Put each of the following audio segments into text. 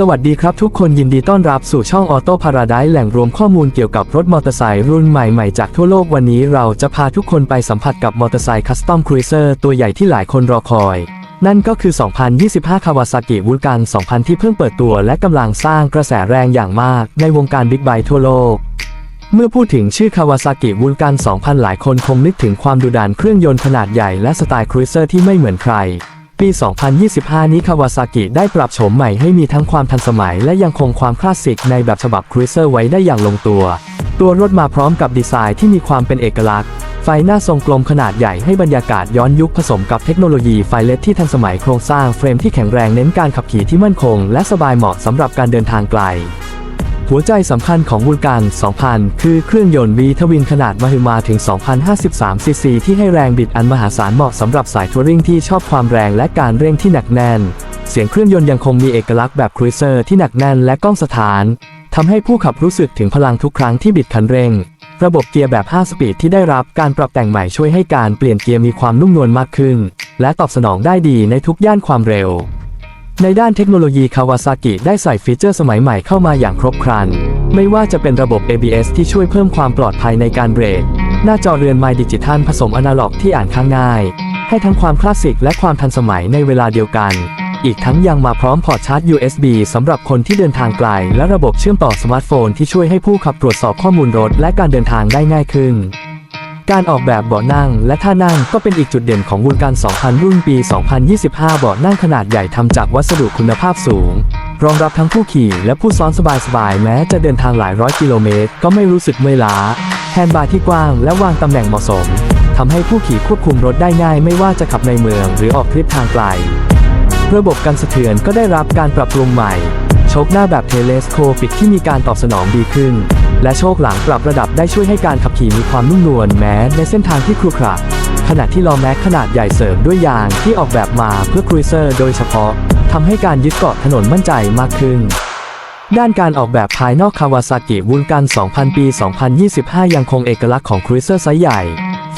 สวัสดีครับทุกคนยินดีต้อนรับสู่ช่องออโต้พาราไดแหล่งรวมข้อมูลเกี่ยวกับรถมอเตอร์ไซค์รุ่นใหม่ๆ จากทั่วโลกวันนี้เราจะพาทุกคนไปสัมผัสกับมอเตอร์ไซค์คัสตอมครูเซอร์ตัวใหญ่ที่หลายคนรอคอย นั่นก็คือ 2025 คาวาซากิวูลกัน 2000 ที่เพิ่งเปิดตัวและกำลังสร้างกระแสแรงอย่างมากในวงการบิ๊กไบค์ทั่วโลก เมื่อพูดถึงชื่อคาวาซากิวูลกัน 2000 หลายคนคงนึกถึงความดุดันเครื่องยนต์ขนาดใหญ่และสไตล์ครูเซอร์ที่ไม่เหมือนใคร ปี 2025 นี้คาวาซากิได้ปรับโฉมใหม่ให้มีทั้งความทันสมัย และยังคงความคลาสสิกในแบบฉบับครูเซอร์ไว้ได้อย่างลงตัว ตัวรถมาพร้อมกับดีไซน์ที่มีความเป็นเอกลักษณ์ ไฟหน้าทรงกลมขนาดใหญ่ให้บรรยากาศย้อนยุคผสมกับเทคโนโลยีไฟเลดที่ทันสมัยโครงสร้างเฟรมที่แข็งแรงเน้นการขับขี่ที่มั่นคง และสบายเหมาะสำหรับการเดินทางไกล หัวใจสำคัญของวูลกัน2000 คือเครื่องยนต์ V ทวินขนาดมหึมาถึง 2,053 ซีซีที่ให้แรงบิดอันมหาศาลเหมาะสำหรับสายทัวริงที่ชอบความแรงและการเร่งที่หนักแน่น เสียงเครื่องยนต์ยังคงมีเอกลักษณ์แบบครูเซอร์ที่หนักแน่นและก้องสถานทำให้ผู้ขับรู้สึกถึงพลังทุกครั้งที่บิดคันเร่ง ระบบเกียร์แบบ 5 สปีดที่ได้รับการปรับแต่งใหม่ช่วยให้การเปลี่ยนเกียร์มีความนุ่มนวลมากขึ้น และตอบสนองได้ดีในทุกย่านความเร็ว ในด้านเทคโนโลยีคาวาซากิได้ใส่ฟีเจอร์สมัยใหม่เข้ามาอย่างครบครัน ไม่ว่าจะเป็นระบบ ABS ที่ช่วยเพิ่มความปลอดภัยในการเบรก หน้าจอเรือนไมดิจิทัลผสมอนาล็อกที่อ่านข้างง่าย ให้ทั้งความคลาสสิกและความทันสมัยในเวลาเดียวกัน อีกทั้งยังมาพร้อมพอร์ตชาร์จ USB สำหรับคนที่เดินทางไกล และระบบเชื่อมต่อสมาร์ทโฟนที่ช่วยให้ผู้ขับตรวจสอบข้อมูลรถและการเดินทางได้ง่ายขึ้น การออกแบบเบาะนั่งและท่านั่งก็เป็นอีกจุดเด่นของวุนการ 2000 รุ่นปี 2025 เบาะนั่งขนาดใหญ่ทำจากวัสดุคุณภาพสูง รองรับทั้งผู้ขี่และผู้ซ้อนสบายๆ แม้จะเดินทางหลายร้อยกิโลเมตร ก็ไม่รู้สึกเมื่อยล้า แฮนด์บาร์ที่กว้างและวางตำแหน่งเหมาะสมทำให้ผู้ขี่ควบคุมรถได้ง่าย ไม่ว่าจะขับในเมืองหรือออกทริปทางไกล ระบบกันสะเทือนก็ได้รับการปรับปรุงใหม่ โชคหน้าแบบเทเลสโคปิกที่มีการตอบสนองดีขึ้น และโชคหลังปรับระดับได้ช่วยให้การขับขี่มีความนุ่มนวลแม้ในเส้นทางที่ครุขระขณะที่ล้อแม็กขนาดใหญ่เสริมด้วยยางที่ออกแบบมาเพื่อครูเซอร์โดยเฉพาะทำให้การยึดเกาะถนนมั่นใจมากขึ้น ด้านการออกแบบภายนอกคาวาซากิวูลกัน 2000 ปี 2025 ยังคงเอกลักษณ์ของครูเซอร์ไซส์ใหญ่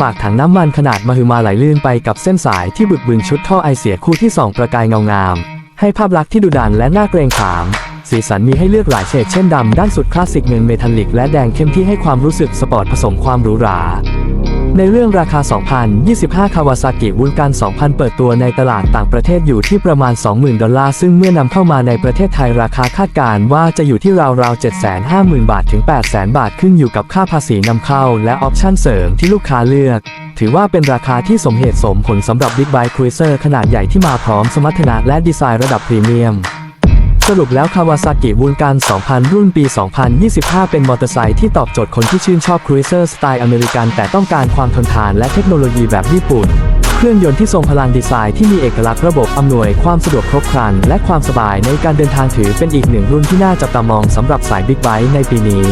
ฝากถังน้ำมันขนาดมหึมาไหลลื่นไปกับเส้นสายที่บึกบึนชุดท่อไอเสียคู่ที่สองประกายเงางาม ให้ภาพลักษณ์ที่ดุดันและน่าเกรงขาม สีสันมีให้เลือกหลายเฉดเช่นดำด้านสุดคลาสสิกเงินเมทัลลิกและแดงเข้มที่ให้ความรู้สึกสปอร์ตผสมความหรูหราในเรื่องราคา 2025 คาวาซากิวูลกัน2000 เปิดตัวในตลาดต่างประเทศอยู่ที่ประมาณ 20,000 ดอลลาร์ ซึ่งเมื่อนำเข้ามาในประเทศไทยราคาคาดการณ์ว่าจะอยู่ที่ราวๆ 750,000 บาทถึง 800,000 บาทขึ้นอยู่กับค่าภาษีนำเข้าและออปชั่นเสริมที่ลูกค้าเลือก ถือว่าเป็นราคาที่สมเหตุสมผลสำหรับบิ๊กไบค์ครูเซอร์ขนาดใหญ่ที่มาพร้อมสมรรถนะและดีไซน์ระดับพรีเมียม สรุปแล้วคาวาซากิวูลการ 2000 รุ่นปี 2025 เป็นมอเตอร์ไซค์ที่ตอบโจทย์คนที่ชื่นชอบครูเซอร์สไตล์อเมริกัน แต่ต้องการความทนทานและเทคโนโลยีแบบญี่ปุ่น เครื่องยนต์ที่ทรงพลังดีไซน์ที่มีเอกลักษณ์ระบบอำนวยความสะดวกครบครัน และความสบายในการเดินทางถือเป็นอีกหนึ่งรุ่นที่น่าจับตามองสำหรับสายบิ๊กไบค์ในปีนี้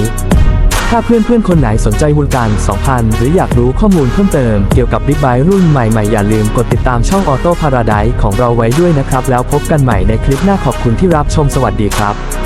ถ้าเพื่อนๆ คนไหนสนใจวุลการ 2000 หรืออยากรู้ข้อมูลเพิ่มเติมเกี่ยวกับบิ๊กไบค์รุ่นใหม่ๆ อย่าลืมกดติดตามช่องออโต้พาราไดของเราไว้ด้วยนะครับ แล้วพบกันใหม่ในคลิปหน้าขอบคุณที่รับชมสวัสดีครับ